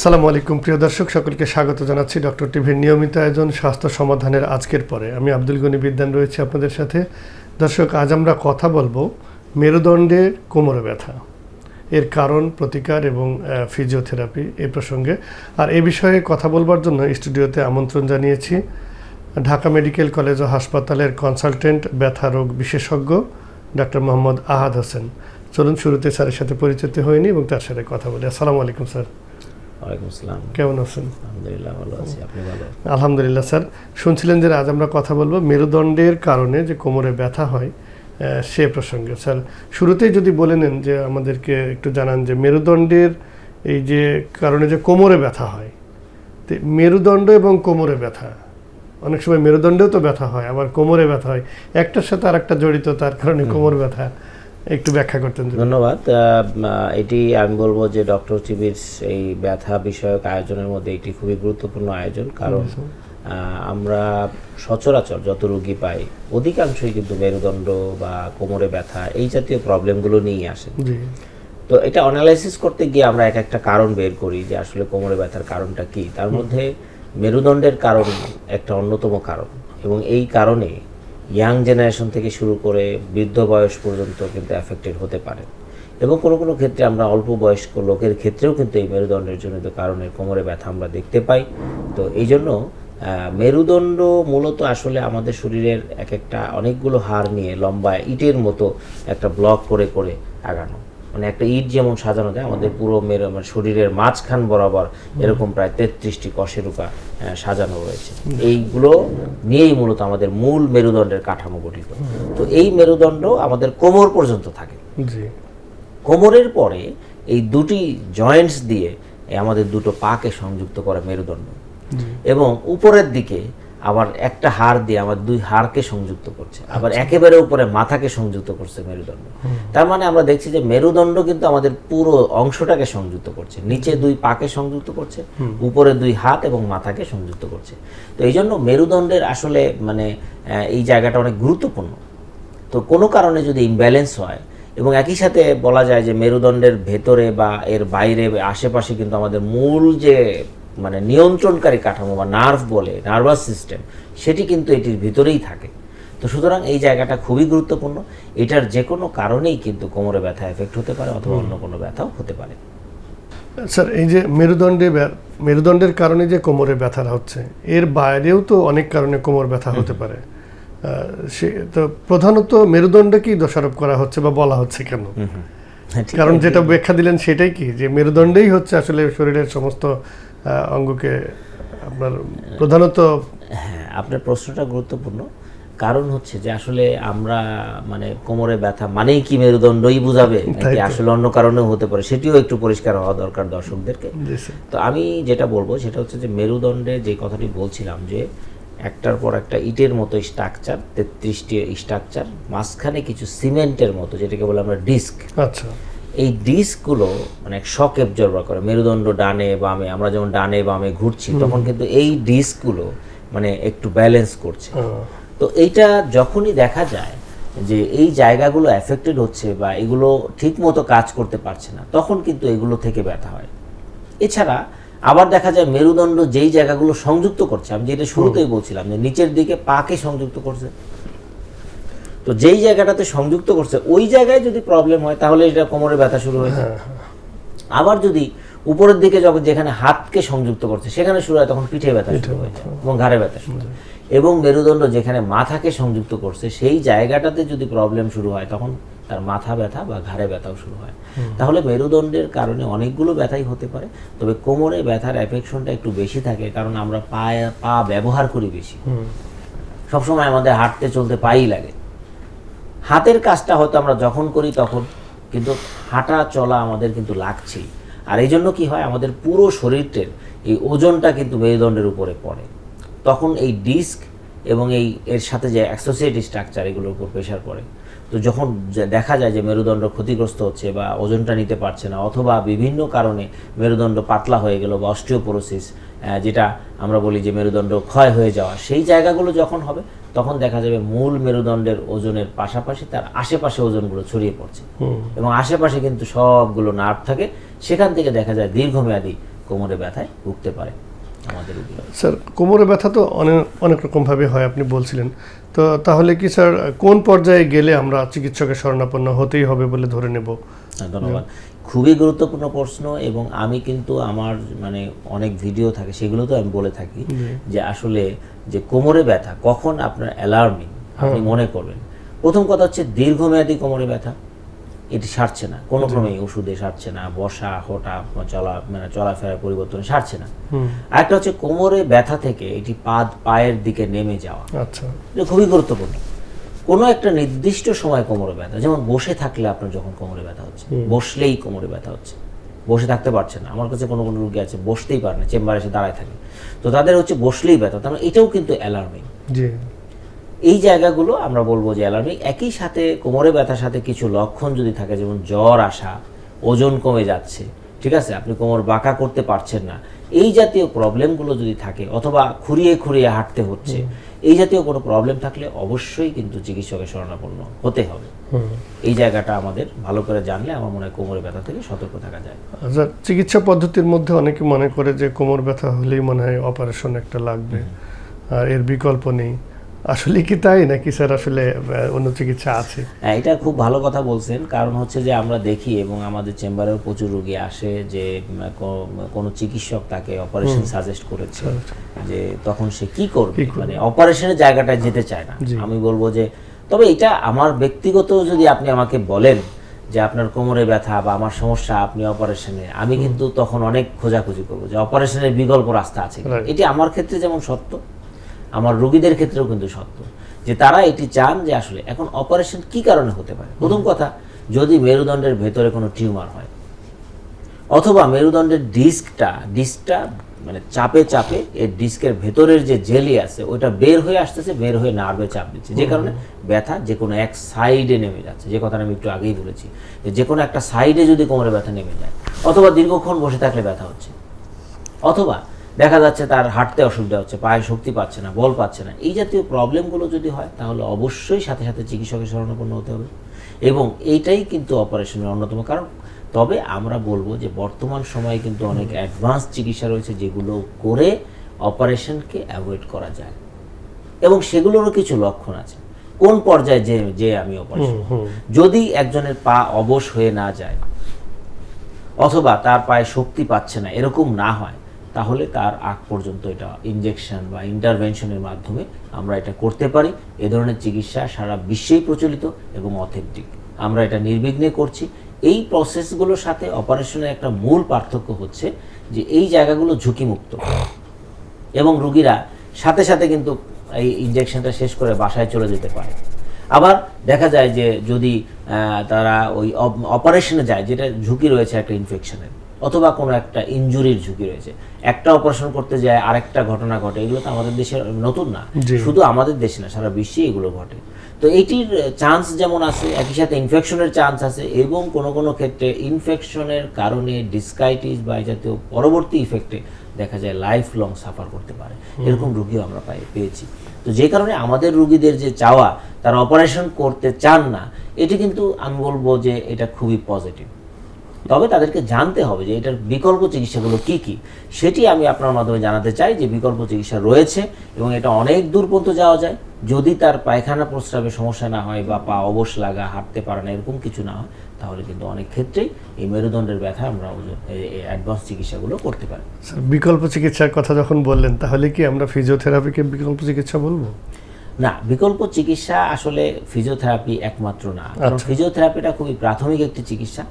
আসসালামু আলাইকুম, প্রিয় দর্শক, সকলকে স্বাগত জানাচ্ছি ডক্টর টিভির নিয়মিত আয়োজন স্বাস্থ্য সমাধানের আজকের পরে। আমি আব্দুল গনি বিদ্যান রয়েছে আপনাদের সাথে। দর্শক, আজ আমরা কথা বলব মেরুদণ্ডের কোমরে ব্যথা, এর কারণ, প্রতিকার এবং ফিজিওথেরাপি এ প্রসঙ্গে। আর এ বিষয়ে কথা বলবার জন্য স্টুডিওতে আমন্ত্রণ জানিয়েছি ঢাকা মেডিকেল কলেজ ও হাসপাতালের কনসালটেন্ট ব্যথা রোগ বিশেষজ্ঞ ডক্টর মোহাম্মদ আহাদ হোসেন। চলুন শুরুতে স্যারের সাথে পরিচিত হয়নি এবং তার সাথে কথা বলি। আসসালামু আলাইকুম, স্যার। ওয়ালাইকুম আসসালাম। কেমন আছেন? আলহামদুলিল্লাহ ভালো আছি। আপনি ভালো? আলহামদুলিল্লাহ স্যার। শুনছিলেন যে আজ আমরা কথা বলব মেরুদণ্ডের কারণে যে কোমরে ব্যথা হয় সে প্রসঙ্গে। স্যার শুরুতেই যদি বলে নেন যে আমাদেরকে একটু জানান যে মেরুদণ্ডের এই যে কারণে যে কোমরে ব্যথা হয় তো মেরুদণ্ড এবং কোমরে ব্যথা অনেক সময় মেরুদণ্ডেও তো ব্যথা হয় আবার কোমরে ব্যথা হয় একটার সাথে আর একটা জড়িত তার কারণে কোমর ব্যথা। একটু ব্যাখ্যা করতেন ধন্যবাদ। এটি আমি বলব যে ডক্টর টিভির এই ব্যথা বিষয়ক আয়োজনের মধ্যে এটি খুবই গুরুত্বপূর্ণ আয়োজন। কারণ আমরা সচরাচর যত রোগী পাই অধিকাংশই কিন্তু মেরুদণ্ড বা কোমরে ব্যথা এই জাতীয় প্রবলেমগুলো নিয়ে আসেন। জি। তো এটা অ্যানালাইসিস করতে গিয়ে আমরা এক একটা কারণ বের করি যে আসলে কোমরে ব্যথার কারণটা কি। তার মধ্যে মেরুদণ্ডের কারণ একটা অন্যতম কারণ এবং এই কারণে ইয়াং জেনারেশন থেকে শুরু করে বৃদ্ধ বয়স পর্যন্ত কিন্তু অ্যাফেক্টেড হতে পারে। এবং কোনো কোনো ক্ষেত্রে আমরা অল্প বয়স্ক লোকের ক্ষেত্রেও কিন্তু এই মেরুদণ্ডের জনিত কারণে কোমরে ব্যথা আমরা দেখতে পাই। তো এই জন্য মেরুদণ্ড মূলত আসলে আমাদের শরীরের এক একটা অনেকগুলো হাড় নিয়ে লম্বা ইটের মতো একটা ব্লক করে করে আগানো। মানে একটা ইট যেমন সাজানো যায় আমাদের পুরো মেরু মানে শরীরের মাঝখান বরাবর এরকম প্রায় তেত্রিশটি কশেরুকা সাজানো রয়েছে। এইগুলো নিয়েই মূলত আমাদের মূল মেরুদণ্ডের কাঠামো গঠিত। তো এই মেরুদণ্ড আমাদের কোমর পর্যন্ত থাকে। কোমরের পরে এই দুটি জয়েন্টস দিয়ে আমাদের দুটো পাকে সংযুক্ত করে মেরুদণ্ড। এবং উপরের দিকে আবার একটা হাড় দিয়ে আমার দুই হাড়কে সংযুক্ত করছে। আবার একেবারে উপরে মাথাকে সংযুক্ত করছে মেরুদণ্ড। তার মানে আমরা দেখছি যে মেরুদণ্ড কিন্তু আমাদের পুরো অংশটাকে সংযুক্ত করছে। নিচে দুই পাকে সংযুক্ত করছে উপরে দুই হাত এবং মাথাকে সংযুক্ত করছে। তো এই জন্য মেরুদণ্ডের আসলে মানে এই জায়গাটা অনেক গুরুত্বপূর্ণ। তো কোনো কারণে যদি ইমব্যালেন্স হয় এবং একই সাথে বলা যায় যে মেরুদণ্ডের ভেতরে বা এর বাইরে আশেপাশে কিন্তু আমাদের মূল যে মানে নিয়ন্ত্রণকারী কাঠামো বা নার্ভ বলে নার্ভাস সিস্টেম সেটি কিন্তু এটির ভিতরেই থাকে। তো সুতরাং এই জায়গাটা খুবই গুরুত্বপূর্ণ। এটার যে কোনো কারণেই কিন্তু কোমরে ব্যথা এফেক্ট হতে পারে অথবা অন্য কোনো ব্যথাও হতে পারে। স্যার এই যে মেরুদণ্ডে মেরুদণ্ডের কারণে যে কোমরে ব্যথা হচ্ছে এর বাইরেও তো অনেক কারণে কোমর ব্যথা হতে পারে। সে তো প্রধানত মেরুদণ্ডকেই দোষারোপ করা হচ্ছে বা বলা হচ্ছে কেন? কারণ যেটা ব্যাখ্যা দিলেন সেটাই কি? যে মেরুদণ্ডেই হচ্ছে আসলে শরীরের সমস্ত অঙ্গকে আপনার প্রধানত হ্যাঁ আপনার প্রশ্নটা গুরুত্বপূর্ণ। কারণ হচ্ছে যে আসলে আমরা মানে কোমরে ব্যথা মানেই কি মেরুদণ্ডই বুঝাবে নাকি আসলে অন্য কারণেও হতে পারে সেটিও একটু পরিষ্কার হওয়া দরকার দর্শকদেরকে। তো আমি যেটা বলব সেটা হচ্ছে যে মেরুদণ্ডে যে কথাটি বলছিলাম যে একটার পর একটা ইটের মতো স্ট্রাকচার তেত্রিশটি স্ট্রাকচার মাঝখানে কিছু সিমেন্টের মতো যেটাকে বলে আমরা ডিস্ক। আচ্ছা। এই ডিস্কগুলো মানে শক অ্যাবজর্বার করে মেরুদণ্ড ডানে বামে আমরা যেমন ডানে বামে ঘুরছি তখন কিন্তু এই ডিস্কগুলো মানে একটু ব্যালেন্স করছে। তো এইটা যখনই দেখা যায় যে এই জায়গাগুলো অ্যাফেক্টেড হচ্ছে বা এগুলো ঠিক মতো কাজ করতে পারছে না তখন কিন্তু এগুলো থেকে ব্যথা হয়। এছাড়া আবার দেখা যায় মেরুদণ্ড যেই জায়গাগুলো সংযুক্ত করছে আমি যেটা শুরুতেই বলছিলাম যে নিচের দিকে পাকে সংযুক্ত করছে। তো যেই জায়গাটাতে সংযুক্ত করছে ওই জায়গায় যদি প্রবলেম হয় তাহলে এটা কোমরে ব্যথা শুরু হয়ে যায়। আবার যদি উপরের দিকে যখন যেখানে হাতকে সংযুক্ত করছে সেখানে শুরু হয় তখন পিঠে ব্যথা শুরু হয়ে যায় এবং ঘাড়ে ব্যথা শুরু হয়। এবং মেরুদণ্ড যেখানে মাথাকে সংযুক্ত করছে সেই জায়গাটাতে যদি প্রবলেম শুরু হয় তখন তার মাথা ব্যথা বা ঘাড়ে ব্যথাও শুরু হয়। তাহলে মেরুদণ্ডের কারণে অনেকগুলো ব্যথাই হতে পারে তবে কোমরে ব্যথার অ্যাফেকশনটা একটু বেশি থাকে কারণ আমরা পায়ে পা ব্যবহার করি বেশি। সবসময় আমাদের হাঁটতে চলতে পাই লাগে। হাতের কাজটা হয়তো আমরা যখন করি তখন কিন্তু হাঁটা চলা আমাদের কিন্তু লাগছেই। আর এই জন্য কি হয় আমাদের পুরো শরীরটের এই ওজনটা কিন্তু মেরুদণ্ডের উপরে পড়ে। তখন এই ডিস্ক এবং এই এর সাথে যে অ্যাসোসিয়েট স্ট্রাকচার এগুলোর উপর প্রেশার পড়ে। তো যখন দেখা যায় যে মেরুদণ্ড ক্ষতিগ্রস্ত হচ্ছে বা ওজনটা নিতে পারছে না অথবা বিভিন্ন কারণে মেরুদণ্ড পাতলা হয়ে গেল বা অস্টিওপোরোসিস যেটা আমরা বলি যে মেরুদণ্ড ক্ষয় হয়ে যাওয়া সেই জায়গাগুলো যখন হবে তখন দেখা যাবে মূল মেরুদণ্ডের ওজনের পাশাপাশি তার আশেপাশে ওজনগুলো ছড়িয়ে পড়ছে। এবং আশেপাশে কিন্তু সবগুলো নার্ভ থাকে সেখান থেকে দেখা যায় দীর্ঘমেয়াদী কোমরে ব্যথায় ভুগতে পারে। আমাদের স্যার কোমরে ব্যথা তো অনেক অনেক রকমভাবে হয় আপনি বলছিলেন। তো তাহলে কি স্যার কোন পর্যায়ে গেলে আমরা চিকিৎসকের শরণাপন্ন হতেই হবে বলে ধরে নেব? হ্যাঁ, ধন্যবাদ। খুবই গুরুত্বপূর্ণ প্রশ্ন এবং আমি কিন্তু আমার মানে অনেক ভিডিও থাকে সেগুলোতে আমি বলে থাকি যে আসলে যে কোমরে ব্যথা কখন আপনার অ্যালার্মিং আপনি মনে করবেন? প্রথম কথা হচ্ছে দীর্ঘমেয়াদী কোমরে ব্যথা। এটি সারছে না। কোনো ক্রমেই ওষুধে সারছে না বসা হটা চলা মানে চলাফেরা পরিবর্তনে সারছে না। আরেকটা হচ্ছে কোমরে ব্যথা থেকে এটি পা পায়ের দিকে নেমে যাওয়া। আচ্ছা। এটা খুবই গুরুত্বপূর্ণ। কোনো একটা নির্দিষ্ট সময় কোমরে ব্যথা যেমন বসে থাকলে আপনার যখন কোমরে ব্যথা হচ্ছে বসলেই কোমরে ব্যথা হচ্ছে। বসে থাকতে পারছে না। আমার কাছে কোনো কোনো রুগী আছে বসতেই পারে না চেম্বারে এসে দাঁড়ায় থাকে। তো তাদের হচ্ছে বসলেই ব্যথা তার মানে এটাও কিন্তু অ্যালার্মিং এই জায়গাগুলো আমরা বলব যে অ্যালার্মিং একই সাথে কোমরে ব্যথার সাথে কিছু লক্ষণ যদি থাকে যেমন জ্বর আসা ওজন কমে যাচ্ছে ঠিক আছে? আপনি কোমর বাঁকা করতে পারছেন না। এই জাতীয় প্রবলেমগুলো যদি থাকে অথবা খুঁড়িয়ে খুঁড়িয়ে হাঁটতে হচ্ছে এই জাতীয় কোনো প্রবলেম থাকলে অবশ্যই কিন্তু চিকিৎসকের শরণাপন্ন হতে হবে। এই জায়গাটা আমাদের ভালো করে জানলে আমার মনে হয় কোমরে ব্যথা থেকে সতর্ক থাকা যায়। আচ্ছা চিকিৎসা পদ্ধতির মধ্যে অনেকে মনে করে যে কোমর ব্যথা হলেই মনে হয় অপারেশন একটা লাগবে। আর এর বিকল্প নেই। আসলে কি তাই নাকি স্যার আসলে অন্য চিকিৎসা আছে? হ্যাঁ এটা খুব ভালো কথা বলছেন। কারণ হচ্ছে যে আমরা দেখি এবং আমাদের চেম্বারেও প্রচুর রোগী আসে যে কোনো চিকিৎসক তাকে অপারেশন সাজেস্ট করেছে যে তখন সে কি করবে? মানে অপারেশনের জায়গাটায় যেতে চায় না। আমি বলব যে তবে এটা আমার ব্যক্তিগত যদি আপনি আমাকে বলেন যে আপনার কোমরে ব্যথা বা আমার সমস্যা আপনি অপারেশনে আমি কিন্তু তখন অনেক খোঁজাখুঁজি করব যে অপারেশনের বিকল্প রাস্তা আছে এটি আমার ক্ষেত্রে যেমন সত্য আমার রোগীদের ক্ষেত্রেও কিন্তু সত্য। যে তারা এটি চান যে আসলে এখন অপারেশন কি কারণে হতে পারে? প্রথম কথা যদি মেরুদণ্ডের ভেতরে কোনো টিউমার হয় অথবা মেরুদণ্ডের ডিস্কটা ডিস্কটা মানে চাপে চাপে এই ডিস্কের ভেতরের যে জেলি আছে ওটা বের হয়ে আসতেছে বের হয়ে নার্ভে চাপ দিচ্ছে। যে কারণে ব্যথা যে কোনো এক সাইডে নেমে যাচ্ছে। যে কথাটা আমি একটু আগেই বলেছি যে কোনো একটা সাইডে যদি কোমরে ব্যথা নেমে যায় অথবা দীর্ঘক্ষণ বসে থাকলে ব্যথা হচ্ছে অথবা দেখা যাচ্ছে তার হাঁটতে অসুবিধা হচ্ছে পায়ে শক্তি পাচ্ছে না বল পাচ্ছে না। এই জাতীয় প্রবলেমগুলো যদি হয় তাহলে অবশ্যই সাথে সাথে চিকিৎসকের শরণাপন্ন হতে হবে। এবং এইটাই কিন্তু অপারেশনের অন্যতম কারণ। তবে আমরা বলব যে বর্তমান সময়ে কিন্তু অনেক অ্যাডভান্স চিকিৎসা রয়েছে যেগুলো করে অপারেশনকে অ্যাভয়েড করা যায়। এবং সেগুলোরও কিছু লক্ষণ আছে। কোন পর্যায়ে যে যে আমি অপারেশন যদি একজনের পা অবশ হয়ে না যায় অথবা তার পায়ে শক্তি পাচ্ছে না এরকম না হয় তাহলে তার আগ পর্যন্ত এটা ইনজেকশন বা ইন্টারভেনশনের মাধ্যমে আমরা এটা করতে পারি। এ ধরনের চিকিৎসা সারা বিশ্বেই প্রচলিত এবং অথেন্টিক আমরা এটা নির্বিঘ্নে করছি। এই প্রসেসগুলোর সাথে অপারেশনের একটা মূল পার্থক্য হচ্ছে যে এই জায়গাগুলো ঝুঁকিমুক্ত। এবং রুগীরা সাথে সাথে কিন্তু এই ইনজেকশনটা শেষ করে বাসায় চলে যেতে পারে। আবার দেখা যায় যে যদি তারা ওই অপারেশনে যায়, যেটা ঝুঁকি রয়েছে একটা ইনফেকশনের অথবা কোনো একটা ইনজুরির ঝুঁকি রয়েছে। একটা অপারেশন করতে যায় আরেকটা ঘটনা ঘটে এগুলো তো আমাদের দেশে নতুন না। শুধু আমাদের দেশে না সারা বিশ্বে এগুলো ঘটে। তো এইটির চান্স যেমন আছে একই সাথে ইনফেকশনের চান্স আছে এবং কোনো কোনো ক্ষেত্রে ইনফেকশনের কারণে ডিসকাইটিস বা জাতীয় পরবর্তী ইফেক্টে দেখা যায় লাইফ লং সাফার করতে পারে। এরকম রুগীও আমরা পাই পেয়েছি। তো যে কারণে আমাদের রুগীদের যে চাওয়া তারা অপারেশন করতে চান না এটি কিন্তু আমি বলব যে এটা খুবই পজিটিভ তবে তাদেরকে জানতে হবে যে এটার বিকল্প চিকিৎসাগুলো কি কি। সেটি আমি আপনার মাধ্যমে জানাতে চাই যে বিকল্প চিকিৎসা রয়েছে এবং এটা অনেক দূর পর্যন্ত যাওয়া যায়। যদি তার পায়খানা প্রস্রাবে সমস্যা না হয় বা পা অবশ লাগা, হাঁটতে পারে না, এরকম কিছু না হয়, তাহলে কিন্তু অনেক ক্ষেত্রেই এই মেরুদণ্ডের ব্যথা আমরা অ্যাডভান্স চিকিৎসাগুলো করতে পারি। বিকল্প চিকিৎসার কথা যখন বললেন, তাহলে কি আমরা ফিজিওথেরাপিকে বিকল্প চিকিৎসা বলব? না বিকল্প চিকিৎসা আসলে ফিজিওথেরাপি একমাত্র না। কারণ আচ্ছা। ফিজিওথেরাপিটা খুবই প্রাথমিক একটি চিকিৎসা।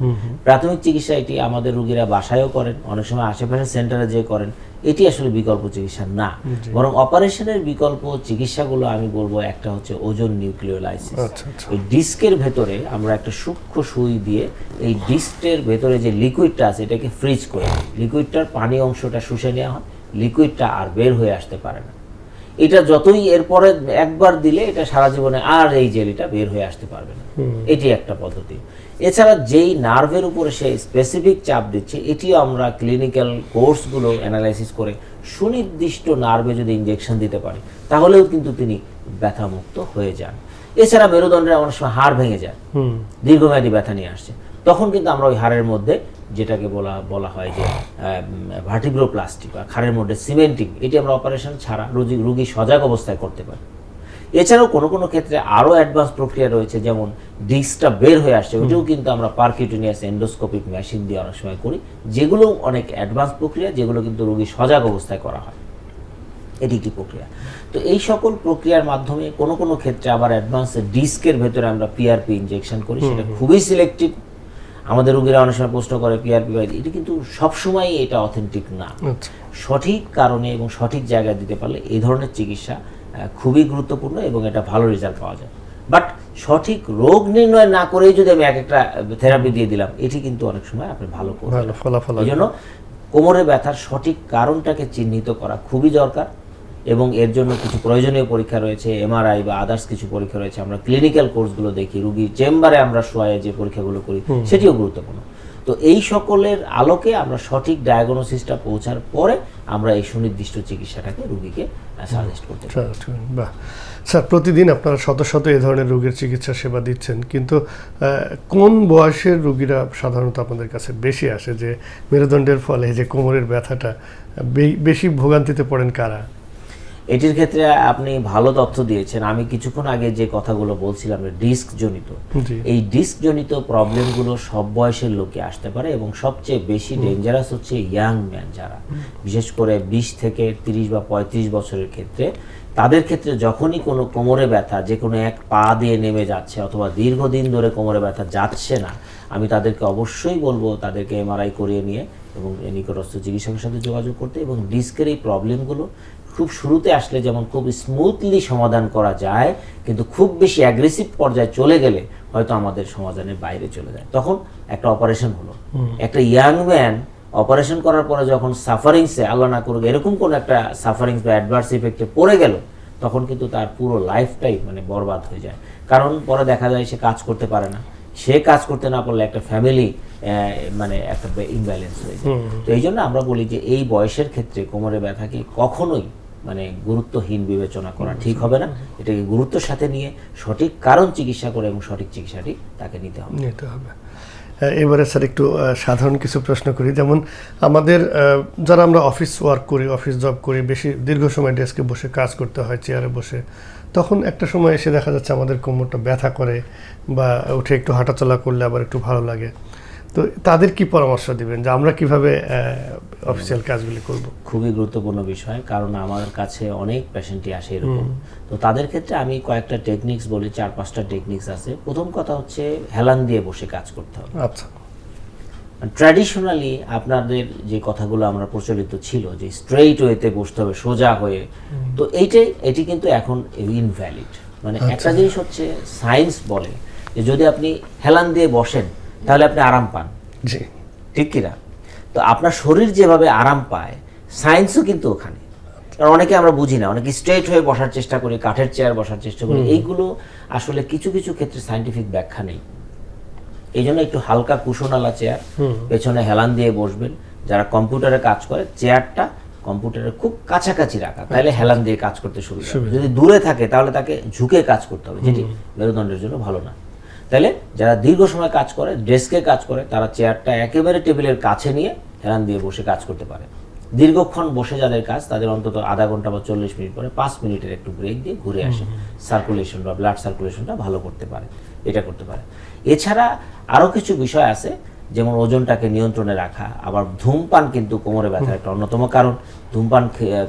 প্রাথমিক চিকিৎসা এটি আমাদের রোগীরা বাসায়ও করেন অনেক সময় আশেপাশে সেন্টারে যে করেন। এটি আসলে বিকল্প চিকিৎসা না। বরং অপারেশনের বিকল্প চিকিৎসাগুলো আমি বলব একটা হচ্ছে ওজন নিউক্লিওলাইসিস। আচ্ছা আচ্ছা। ওই ডিস্কের ভেতরে আমরা একটা সূক্ষ্ম সুই দিয়ে এই ডিস্কের ভেতরে যে লিকুইডটা আছে এটাকে ফ্রিজ করে লিকুইডটার পানি অংশটা শুষে নেওয়া হয় লিকুইডটা আর বের হয়ে আসতে পারে না। এটা যতই এরপরে একবার দিলে এটা সারা জীবনে আর এই জেলিটা বের হয়ে আসতে পারবে না। এটি একটা পদ্ধতি। এছাড়া যেই নার্ভের উপরে সে স্পেসিফিক চাপ দিচ্ছে এটিও আমরা ক্লিনিক্যাল কোর্সগুলো অ্যানালাইসিস করে সুনির্দিষ্ট নার্ভে যদি ইঞ্জেকশন দিতে পারি তাহলেও কিন্তু তিনি ব্যথামুক্ত হয়ে যান। এছাড়া মেরুদণ্ডের অনেক সময় হাড় ভেঙে যায়। দীর্ঘমেয়াদী ব্যথা নিয়ে আসছে। তখন কিন্তু আমরা ওই হাড়ের মধ্যে যেটাকে বলা বলা হয় যে ভার্টিব্রোপ্লাস্টি বা হাড়ের মধ্যে সিমেন্টিং এটি আমরা অপারেশন ছাড়া রোগী রুগী সজাগ অবস্থায় করতে পারি। এছাড়াও কোনো কোনো ক্ষেত্রে আরও অ্যাডভান্স প্রক্রিয়া রয়েছে যেমন ডিস্কটা বের হয়ে আসছে ওইটাও কিন্তু আমরা পার্কিউটিনিয়াস এন্ডোস্কোপিক মেশিন দিয়ে অনেক সময় করি যেগুলো অনেক অ্যাডভান্স প্রক্রিয়া যেগুলো কিন্তু রোগী সজাগ অবস্থায় করা হয়। এটি একটি প্রক্রিয়া। তো এই সকল প্রক্রিয়ার মাধ্যমে কোনো কোনো ক্ষেত্রে আবার অ্যাডভান্স ডিস্কের ভেতরে আমরা পিআরপি ইনজেকশন করি সেটা খুবই সিলেক্টিভ আমাদের রোগীরা অনেক সময় প্রশ্ন করে পিআরপি এটা কিন্তু সবসময় এটা অথেন্টিক না। আচ্ছা। সঠিক কারণে এবং সঠিক জায়গায় দিতে পারলে এই ধরনের চিকিৎসা খুবই গুরুত্বপূর্ণ এবং এটা ভালো রেজাল্ট পাওয়া যায়। বাট সঠিক রোগ নির্ণয় না করেই যদি আমি এক একটা থেরাপি দিয়ে দিলাম এটি কিন্তু অনেক সময় আপনি ভালো করবেন ফলাফল এই জন্য কোমরে ব্যথার সঠিক কারণটাকে চিহ্নিত করা খুবই দরকার। এবং এর জন্য কিছু প্রয়োজনীয় পরীক্ষা রয়েছে এমআরআই বা আদার্স কিছু পরীক্ষা রয়েছে। আমরা ক্লিনিক্যাল কোর্সগুলো দেখি রুগী চেম্বারে আমরা শোয়ে যে পরীক্ষাগুলো করি সেটিও গুরুত্বপূর্ণ। তো এই সকলের আলোকে আমরা সঠিক ডায়াগনোসিসটা পৌঁছার পরে আমরা এই সুনির্দিষ্ট চিকিৎসাটাকে রুগীকে সাজেস্ট করতে স্যার, বাহ। স্যার প্রতিদিন আপনারা শত শত এ ধরনের রোগীর চিকিৎসা সেবা দিচ্ছেন কিন্তু কোন বয়সের রুগীরা সাধারণত আপনাদের কাছে বেশি আসে? যে মেরুদণ্ডের ফলে যে কোমরের ব্যথাটা বেশি ভোগান্তিতে পড়েন কারা? এটির ক্ষেত্রে আপনি ভালো তথ্য দিয়েছেন। আমি কিছুক্ষণ আগে যে কথাগুলো বলছিলাম ডিস্ক জনিত এই ডিস্ক জনিত প্রবলেমগুলো সব বয়সের লোকে আসতে পারে এবং সবচেয়ে বেশি ডেঞ্জারাস হচ্ছে ইয়াং ম্যান যারা। বিশেষ করে বিশ থেকে তিরিশ বা পঁয়ত্রিশ বছরের ক্ষেত্রে। তাদের ক্ষেত্রে যখনই কোনো কোমরে ব্যথা যে কোনো এক পা দিয়ে নেমে যাচ্ছে অথবা দীর্ঘদিন ধরে কোমরে ব্যথা যাচ্ছে না আমি তাদেরকে অবশ্যই বলব তাদেরকে এমআরআই করিয়ে নিয়ে এবং নিকটস্থ চিকিৎসকের সাথে যোগাযোগ করতে এবং ডিস্কের এই প্রবলেমগুলো খুব শুরুতে আসলে যেমন খুব স্মুথলি সমাধান করা যায় কিন্তু খুব বেশি অ্যাগ্রেসিভ পর্যায়ে চলে গেলে হয়তো আমাদের সমাধানের বাইরে চলে যায়। তখন একটা অপারেশন হলো। একটা ইয়াং ম্যান অপারেশন করার পরে যখন সাফারিংসে আল্লাহ না করুক এরকম কোনো একটা সাফারিংস বা অ্যাডভার্স ইফেক্টে পড়ে গেল তখন কিন্তু তার পুরো লাইফটাই মানে বরবাদ হয়ে যায়। কারণ পরে দেখা যায় সে কাজ করতে পারে না। সে কাজ করতে না পারলে একটা ফ্যামিলি মানে একটা ইমব্যালেন্স হয়ে যায়। তো এই জন্য আমরা বলি যে এই বয়সের ক্ষেত্রে কোমরে ব্যথাকে কখনোই মানে গুরুত্বহীন বিবেচনা করা ঠিক হবে না। এটাকে গুরুত্বের সাথে নিয়ে সঠিক কারণ চিকিৎসা করে এবং সঠিক চিকিৎসাটি তাকে নিতে হবে। নিতে হবে। এবারে স্যার একটু সাধারণ কিছু প্রশ্ন করি। যেমন আমাদের যারা আমরা অফিস ওয়ার্ক করি অফিস জব করি বেশি দীর্ঘ সময় ডেস্কে বসে কাজ করতে হয় চেয়ারে বসে তখন একটা সময় এসে দেখা যাচ্ছে আমাদের কোমরটা ব্যথা করে বা উঠে একটু হাঁটাচলা করলে আবার একটু ভালো লাগে। তো তাদের কি পরামর্শ দিবেন যে আমরা কীভাবে অফিসিয়াল কাজগুলি করব? খুবই গুরুত্বপূর্ণ বিষয় কারণ আমার কাছে অনেক পেশেন্টই আসে এরকম। তো তাদের ক্ষেত্রে আমি কয়েকটা টেকনিক্স বলি চার পাঁচটা টেকনিক্স আছে। প্রথম কথা হচ্ছে হেলান দিয়ে বসে কাজ করতে হবে। আচ্ছা। ট্র্যাডিশনালি আপনাদের যে কথাগুলো আমরা প্রচলিত ছিল যে স্ট্রেইট ওয়েতে বসতে হবে সোজা হয়ে তো এইটাই এটি কিন্তু এখন ইনভ্যালিড মানে একটা জিনিস হচ্ছে সায়েন্স বলে যে যদি আপনি হেলান দিয়ে বসেন তাহলে আপনি আরাম পান। জি। ঠিক কিনা তো আপনার শরীর যেভাবে আরাম পায় সায়েন্সও কিন্তু ওখানে। কারণ অনেকে আমরা বুঝি না অনেকে স্ট্রেট হয়ে বসার চেষ্টা করি কাঠের চেয়ার বসার চেষ্টা করি এইগুলো আসলে কিছু কিছু ক্ষেত্রে সাইন্টিফিক ব্যাখ্যা নেই। এই জন্য একটু হালকা কুশনালা চেয়ার পেছনে হেলান দিয়ে বসবেন। যারা কম্পিউটারে কাজ করে চেয়ারটা কম্পিউটারের খুব কাছাকাছি রাখা। তাহলে হেলান দিয়ে কাজ করতে হবে। যদি দূরে থাকে তাহলে তাকে ঝুঁকে কাজ করতে হবে। যেটি মেরুদণ্ডের জন্য ভালো না। তাহলে যারা দীর্ঘ সময় কাজ করে ডেস্কে কাজ করে তারা চেয়ারটা একেবারে টেবিলের কাছে নিয়ে হেলান দিয়ে বসে কাজ করতে পারে। দীর্ঘক্ষণ বসে যাদের কাজ তাদের অন্তত আধা ঘণ্টা বা চল্লিশ মিনিট পরে পাঁচ মিনিটের একটু ব্রেক দিয়ে ঘুরে আসে। সার্কুলেশন বা ব্লাড সার্কুলেশনটা ভালো করতে পারে। এটা করতে পারে। এছাড়া আরও কিছু বিষয় আছে, যেমন ওজনটাকে নিয়ন্ত্রণে রাখা, আবার ধূমপান কিন্তু কোমরে ব্যথার একটা অন্যতম কারণ। ধূমপান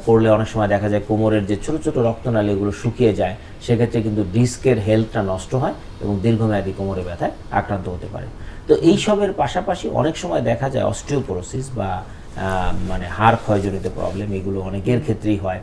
করলে অনেক সময় দেখা যায় কোমরের যে ছোট ছোট রক্তনালী এগুলো শুকিয়ে যায়, সেক্ষেত্রে কিন্তু ডিস্কের হেলথটা নষ্ট হয় এবং দীর্ঘমেয়াদী কোমরে ব্যথায় আক্রান্ত হতে পারে। তো এই সবের পাশাপাশি অনেক সময় দেখা যায় অস্টিওপোরোসিস বা মানে হাড় ক্ষয়জনিত প্রবলেম, এগুলো অনেকের ক্ষেত্রেই হয়।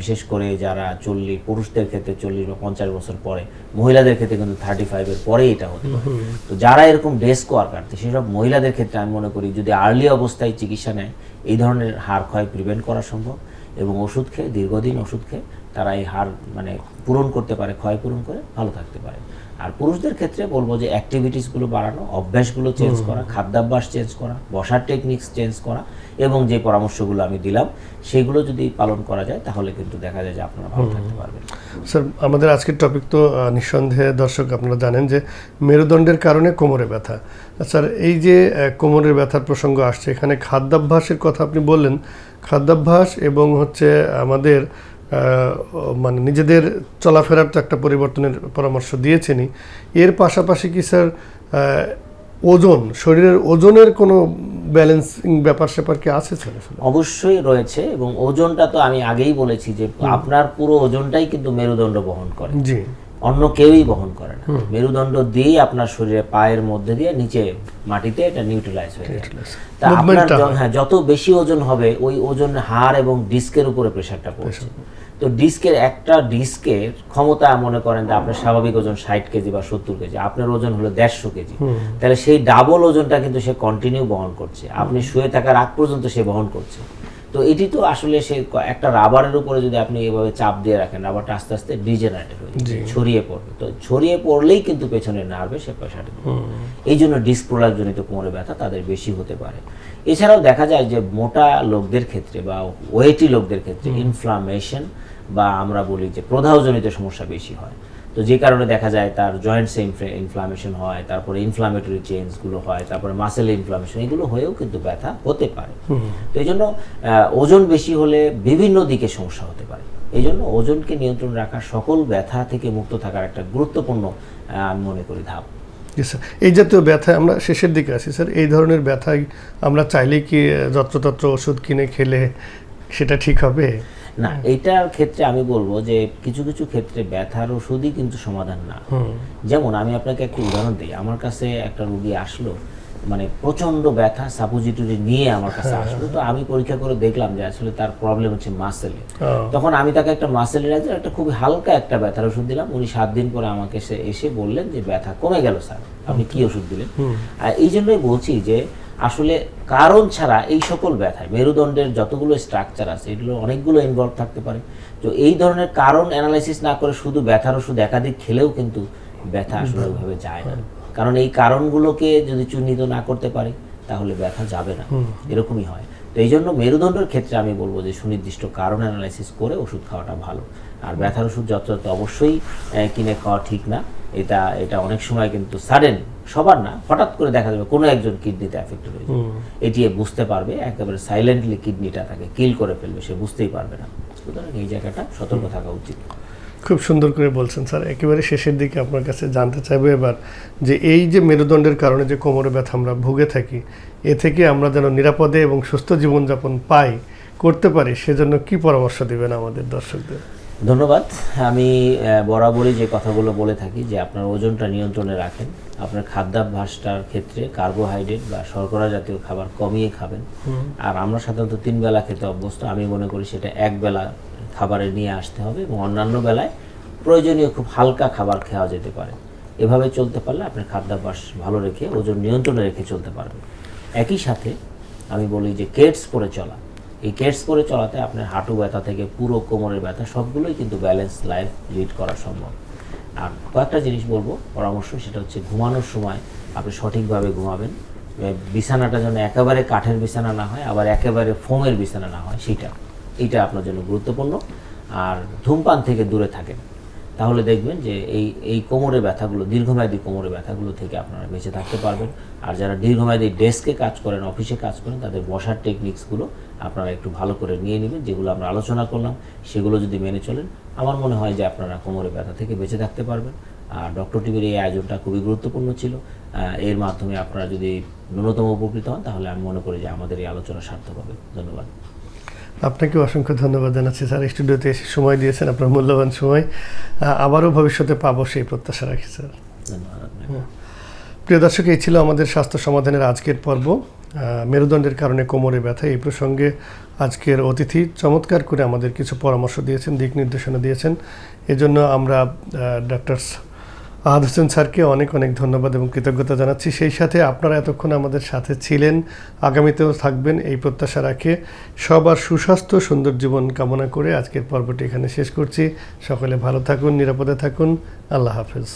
বিশেষ করে যারা চল্লিশ পুরুষদের ক্ষেত্রে চল্লিশ বা পঞ্চাশ বছর পরে মহিলাদের ক্ষেত্রে কিন্তু থার্টি ফাইভের পরে এটা হতে পারে। তো যারা এরকম ডেস্ক ওয়ার্কার সেসব মহিলাদের ক্ষেত্রে আমি মনে করি যদি আর্লি অবস্থায় চিকিৎসা নেয় এই ধরনের হাড় ক্ষয় প্রিভেন্ট করা সম্ভব এবং ওষুধ খেয়ে দীর্ঘদিন ওষুধ খেয়ে তারা এই হার মানে পূরণ করতে পারে ক্ষয় পূরণ করে ভালো থাকতে পারে। আর পুরুষদের ক্ষেত্রে বলব যে অ্যাক্টিভিটিসগুলো বাড়ানো অভ্যাসগুলো চেঞ্জ করা খাদ্যাভ্যাস চেঞ্জ করা বসার টেকনিক্স চেঞ্জ করা এবং যে পরামর্শগুলো আমি দিলাম সেগুলো যদি পালন করা যায় তাহলে কিন্তু দেখা যায় যে আপনারা ভালো থাকতে পারবেন। স্যার আমাদের আজকের টপিক তো নিঃসন্দেহে দর্শক আপনারা জানেন যে মেরুদণ্ডের কারণে কোমরে ব্যথা। স্যার এই যে কোমরের ব্যথার প্রসঙ্গ আসছে এখানে খাদ্যাভ্যাসের কথা আপনি বললেন। খাদ্যাভ্যাস এবং হচ্ছে আমাদের মানে নিজেদের চলাফেরার তো একটা পরিবর্তনের পরামর্শ দিয়েছেনই। এর পাশাপাশি কি স্যার ওজন শরীরের ওজনের কোনো ব্যালেন্সিং ব্যাপার স্যাপার কি আছে স্যার আসলে? অবশ্যই রয়েছে এবং ওজনটা তো আমি আগেই বলেছি যে আপনার পুরো ওজনটাই কিন্তু মেরুদণ্ড বহন করে। জি। অন্য কেউই বহন করে না। মেরুদণ্ড দিয়েই আপনার শরীরে পায়ের মধ্যে দিয়ে নিচে মাটিতে এটা নিউট্রালাইজ হয়ে যায়। তা আপনার হ্যাঁ যত বেশি ওজন হবে ওই ওজন হাড় এবং ডিস্কের উপরে প্রেশারটা পড়ছে। তো ডিস্কের একটা ডিস্কের ক্ষমতা মনে করেন যে আপনার স্বাভাবিক ওজন ষাট কেজি বা সত্তর কেজি আপনার ওজন হলো দেড়শো কেজি। তাহলে সেই ডাবল ওজনটা কিন্তু সে কন্টিনিউ বহন করছে। আপনি শুয়ে থাকার আগ পর্যন্ত সে বহন করছে। তো এটি তো আসলে সে একটা রাবারের উপরে যদি আপনি এভাবে চাপ দিয়ে রাখেন রাবারটা আস্তে আস্তে ডিজেনারেটেড হয়ে ছড়িয়ে পড়বে। তো ছড়িয়ে পড়লেই কিন্তু পেছনে নাড়বে সে পয়সাটা এই জন্য ডিস্ক প্রলাপজনিত কোমরে ব্যথা তাদের বেশি হতে পারে। এছাড়াও দেখা যায় যে মোটা লোকদের ক্ষেত্রে বা ওয়েটি লোকদের ক্ষেত্রে ইনফ্লামেশন বা আমরা বলি যে প্রদাহজনিত সমস্যা বেশি হয়। তো যে কারণে দেখা যায় তার জয়েন্টসে ইনফ্লামেশন হয় তারপরে ইনফ্লামেটরি চেঞ্জগুলো হয় তারপরে মাসেল ইনফ্লামেশন এগুলো হয়েও কিন্তু ব্যথা হতে পারে। তো এই জন্য ওজন বেশি হলে বিভিন্ন দিকে সমস্যা হতে পারে। এই জন্য ওজনকে নিয়ন্ত্রণ রাখা সকল ব্যথা থেকে মুক্ত থাকার একটা গুরুত্বপূর্ণ আমি মনে করি ধাপ। স্যার এই জাতীয় ব্যথা আমরা শেষের দিকে আছি স্যার এই ধরনের ব্যথায় আমরা চাইলে কি যত্রতত্র ওষুধ কিনে খেলে সেটা ঠিক হবে? না এইটার ক্ষেত্রে আমি বলব যে কিছু কিছু ক্ষেত্রে ব্যথার ওষুধই কিন্তু সমাধান না। যেমন আমি আপনাকে একটা উদাহরণ দিই আমার কাছে একটা রুগী আসলো মানে প্রচণ্ড ব্যথা সাপোজিটরি নিয়ে আমার কাছে আসলো তো আমি পরীক্ষা করে দেখলাম যে আসলে তার প্রবলেম হচ্ছে মাসেলে তখন আমি তাকে একটা মাসেল রিলাক্সের একটা খুব হালকা একটা ব্যথার ওষুধ দিলাম উনি সাত দিন পরে আমাকে এসে এসে বললেন যে ব্যথা কমে গেল স্যার। আপনি কি ওষুধ দিলেন? আর এই জন্যই বলছি যে আসলে কারণ ছাড়া এই সকল ব্যথায় মেরুদণ্ডের যতগুলো স্ট্রাকচার আছে এগুলো অনেকগুলো ইনভলভ থাকতে পারে। তো এই ধরনের কারণ অ্যানালাইসিস না করে শুধু ব্যথার ওষুধ একাধিক খেলেও কিন্তু ব্যথা আসলে ওইভাবে যায় না। কারণ এই কারণগুলোকে যদি চিহ্নিত না করতে পারে তাহলে ব্যথা যাবে না। এরকমই হয়। তো এই জন্য মেরুদণ্ডের ক্ষেত্রে আমি বলব যে সুনির্দিষ্ট কারণ অ্যানালাইসিস করে ওষুধ খাওয়াটা ভালো। আর ব্যথার ওষুধ যথাযথ অবশ্যই কিনে খাওয়া ঠিক না। এটা এটা অনেক সময় কিন্তু সাডেন সবার না হঠাৎ করে দেখা যাবে কোনো একজন কিডনিতে অ্যাফেক্টেড হয়ে যাবে। এটি বুঝতে পারবে একেবারে সাইলেন্টলি কিডনিটা তাকে কিল করে ফেলবে সে বুঝতেই পারবে না। সুতরাং এই জায়গাটা সতর্ক থাকা উচিত। খুব সুন্দর করে বলছেন স্যার। একেবারে শেষের দিকে আপনার কাছে জানতে চাইব এবার যে এই যে মেরুদণ্ডের কারণে যে কোমরে ব্যথা আমরা ভুগে থাকি এ থেকে আমরা যেন নিরাপদে এবং সুস্থ জীবনযাপন পাই করতে পারি সেজন্য কি পরামর্শ দিবেন আমাদের দর্শকদের? ধন্যবাদ। আমি বরাবরই যে কথাগুলো বলে থাকি যে আপনার ওজনটা নিয়ন্ত্রণে রাখেন আপনার খাদ্যাভ্যাসটার ক্ষেত্রে কার্বোহাইড্রেট বা শর্করা জাতীয় খাবার কমিয়ে খাবেন। আর আমরা সাধারণত তিন বেলা খেতে অভ্যস্ত আমি মনে করি সেটা এক বেলা খাবারে নিয়ে আসতে হবে এবং অন্যান্য বেলায় প্রয়োজনীয় খুব হালকা খাবার খাওয়া যেতে পারে। এভাবে চলতে পারলে আপনার খাদ্যাভ্যাস ভালো রেখে ওজন নিয়ন্ত্রণে রেখে চলতে পারবেন। একই সাথে আমি বলি যে কেটস করে চলা। এই কেটস করে চলাতে আপনার হাঁটু ব্যথা থেকে পুরো কোমরের ব্যথা সবগুলোই কিন্তু ব্যালেন্স লাইফ লিড করা সম্ভব। আর কয়েকটা জিনিস বলব, পরামর্শ সেটা হচ্ছে ঘুমানোর সময় আপনি সঠিকভাবে ঘুমাবেন। বিছানাটা যেন একেবারে কাঠের বিছানা না হয়, আবার একেবারে ফোমের বিছানা না হয়, সেটা। এটা আপনার জন্য গুরুত্বপূর্ণ। আর ধূমপান থেকে দূরে থাকেন। তাহলে দেখবেন যে এই এই কোমরের ব্যথাগুলো, দীর্ঘমেয়াদী কোমরের ব্যথাগুলো থেকে আপনারা বেঁচে থাকতে পারবেন। আর যারা দীর্ঘমেয়াদী ডেস্কে কাজ করেন, অফিসে কাজ করেন, তাদের বসার টেকনিক্সগুলো আপনারা একটু ভালো করে নিয়ে নেবেন, যেগুলো আমরা আলোচনা করলাম, সেগুলো যদি মেনে চলেন, আমার মনে হয় যে আপনারা কোমরের ব্যথা থেকে বেঁচে থাকতে পারবেন। আর ডক্টর টিভির এই আয়োজনটা খুবই গুরুত্বপূর্ণ ছিল। এর মাধ্যমে আপনারা যদি ন্যূনতম উপকৃত হন, তাহলে আমি মনে করি যে আমাদের এই আলোচনা সার্থক হবে। ধন্যবাদ। আপনাকে অসংখ্য ধন্যবাদ জানাচ্ছি স্যার। স্টুডিওতে এসে সময় দিয়েছেন আপনার মূল্যবান সময়। আবারও ভবিষ্যতে পাবো সেই প্রত্যাশা রাখি, স্যার। প্রিয় দর্শক, এই ছিল আমাদের স্বাস্থ্য সমাধানের আজকের পর্ব। মেরুদণ্ডের কারণে কোমরে ব্যথা, এই প্রসঙ্গে আজকের অতিথি চমৎকার করে আমাদের কিছু পরামর্শ দিয়েছেন, দিক নির্দেশনা দিয়েছেন। এজন্য আমরা ডক্টর আহাদ হোসেন স্যারকে অনেক অনেক ধন্যবাদ এবং কৃতজ্ঞতা জানাচ্ছি। সেই সাথে আপনারা এতক্ষণ আমাদের সাথে ছিলেন, আগামীতেও থাকবেন এই প্রত্যাশা রাখে। সবার সুস্বাস্থ্য, সুন্দর জীবন কামনা করে আজকের পর্বটি এখানে শেষ করছি। সকলে ভালো থাকুন, নিরাপদে থাকুন। আল্লাহ হাফেজ।